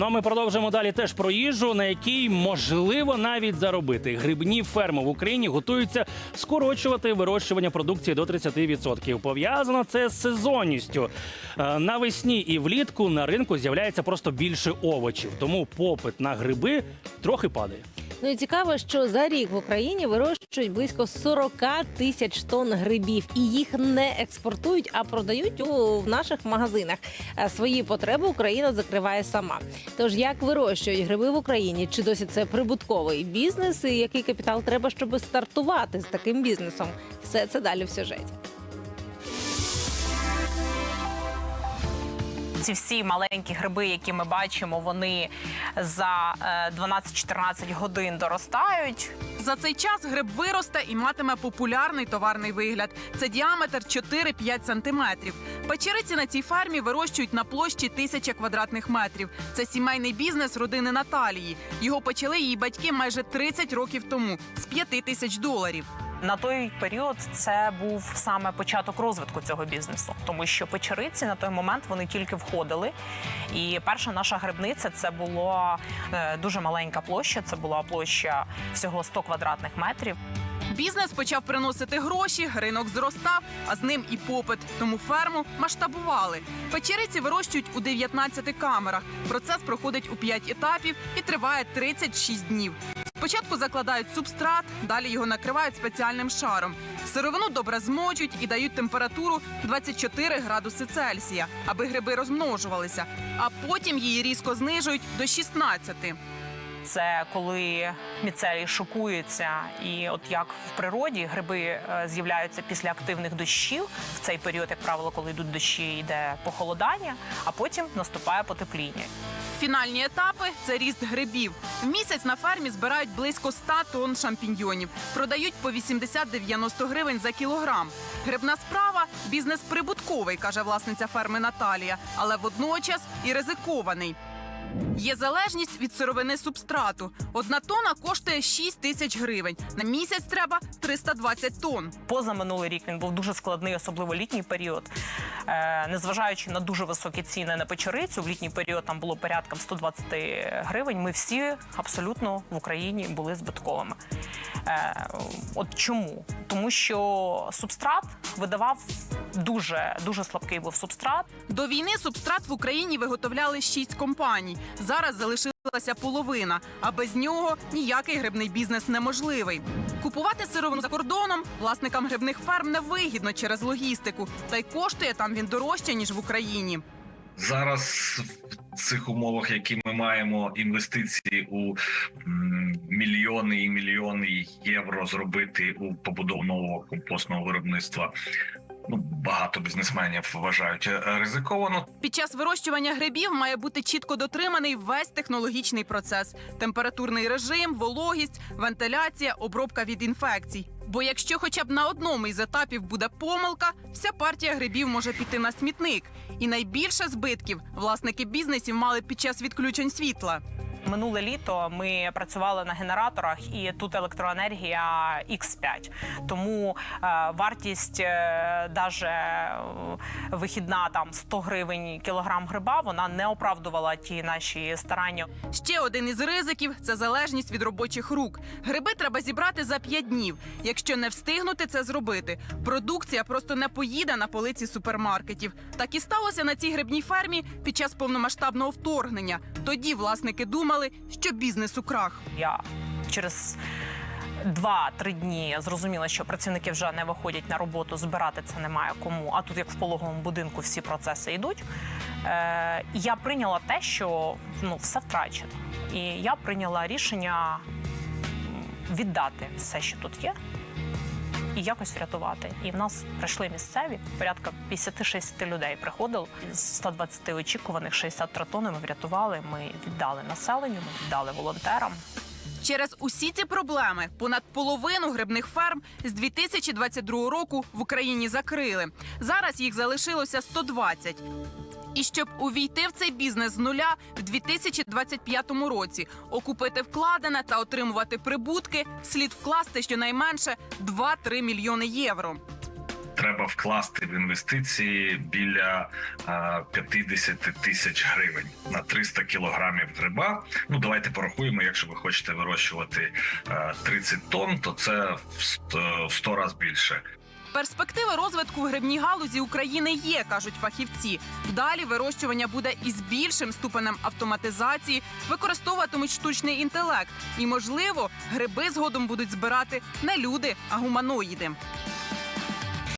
Ну а ми продовжимо далі теж про їжу, на якій можливо навіть заробити. Грибні ферми в Україні готуються скорочувати вирощування продукції до 30%. Пов'язано це з сезонністю. Е, Навесні і влітку на ринку з'являється просто більше овочів, тому попит на гриби трохи падає. Ну і цікаво, що за рік в Україні вирощують близько 40 тисяч тонн грибів, і їх не експортують, а продають у в наших магазинах. А Свої потреби Україна закриває сама. Тож як вирощують гриби в Україні? Чи досі це прибутковий бізнес? І який капітал треба, щоб стартувати з таким бізнесом? Все це далі в сюжеті. Ці всі маленькі гриби, які ми бачимо, вони за е, 12-14 годин доростають. За цей час гриб виросте і матиме популярний товарний вигляд. Це діаметр 4-5 сантиметрів. Печериці на цій фермі вирощують на площі тисяча квадратних метрів. Це сімейний бізнес родини Наталії. Його почали її батьки майже 30 років тому з 5 тисяч доларів. На той період це був саме початок розвитку цього бізнесу, тому що печериці на той момент вони тільки входили. І перша наша грибниця це була е, дуже маленька площа. Це була площа всього 100 квадратних метрів. Бізнес почав приносити гроші, ринок зростав, а з ним і попит. Тому ферму масштабували. Печериці вирощують у 19 камерах. Процес проходить у 5 етапів і триває 36 днів. Спочатку закладають субстрат, далі його накривають спеціальним шаром. Сировину добре змочують і дають температуру 24 градуси Цельсія, аби гриби розмножувалися. А потім її різко знижують до 16. Це коли міцелій шокується, і от як в природі гриби е, з'являються після активних дощів в цей період, як правило, коли йдуть дощі, йде похолодання, а потім наступає потепління. Фінальні етапи це ріст грибів. В місяць на фермі збирають близько 100 тонн шампіньйонів. Продають по 80-90 гривень за кілограм. Грибна справа бізнес прибутковий, каже власниця ферми Наталія, але водночас і ризикований. Є залежність від сировини субстрату. Одна тона коштує 6 тисяч гривень. На місяць треба 320 тонн. Поза минулий рік він був дуже складний, особливо літній період. Е, незважаючи на дуже високі ціни на печерицю, в літній період там було порядком 120 гривень. Ми всі абсолютно в Україні були збитковими. Е, от чому? Тому що субстрат видавав дуже дуже слабкий був субстрат. До війни субстрат в Україні виготовляли шість компаній. Зараз залишилася половина, а без нього ніякий грибний бізнес неможливий. Купувати сировину за кордоном власникам грибних ферм невигідно через логістику, та й коштує там він дорожче ніж в Україні. Зараз в цих умовах, які ми маємо, інвестиції у мільйони і мільйони євро зробити у побудову нового компостного виробництва. Ну багато бізнесменів вважають е, ризиковано. Під час вирощування грибів має бути чітко дотриманий весь технологічний процес: температурний режим, вологість, вентиляція, обробка від інфекцій. Бо якщо хоча б на одному із етапів буде помилка, вся партія грибів може піти на смітник. І найбільше збитків власники бізнесів мали під час відключень світла. Минуле літо ми працювали на генераторах, і тут електроенергія X5. Тому е, вартість, е, даже е, вихідна там 100 гривень кілограм гриба, вона не оправдувала ті наші старання. Ще один із ризиків це залежність від робочих рук. Гриби треба зібрати за 5 днів. Якщо не встигнути це зробити, продукція просто не поїде на полиці супермаркетів. Так і сталося на цій грибній фермі під час повномасштабного вторгнення. Тоді власники думали, що бізнес у крах. Я через. Два-три дні зрозуміла, що працівники вже не виходять на роботу, збирати це немає кому. А тут, як в пологовому будинку, всі процеси йдуть. Е, я прийняла те, що ну все втрачено. І я прийняла рішення віддати все, що тут є, і якось врятувати. І в нас прийшли місцеві, порядка 50-60 людей приходило. З 120 очікуваних 63 тонни ми врятували. Ми віддали населенню, ми віддали волонтерам. Через усі ці проблеми понад половину грибних ферм з 2022 року в Україні закрили. Зараз їх залишилося 120. І щоб увійти в цей бізнес з нуля в 2025 році, окупити вкладене та отримувати прибутки, слід вкласти щонайменше 2-3 мільйони євро. треба вкласти в інвестиції біля е, 50 тисяч гривень на 300 кілограмів гриба. Ну давайте порахуємо. Якщо ви хочете вирощувати е, 30 тонн, то це в 100, в 100 разів більше. Перспективи розвитку грибній галузі України є, кажуть фахівці. Далі вирощування буде із більшим ступенем автоматизації, використовуватимуть штучний інтелект. І, можливо, гриби згодом будуть збирати не люди, а гуманоїди.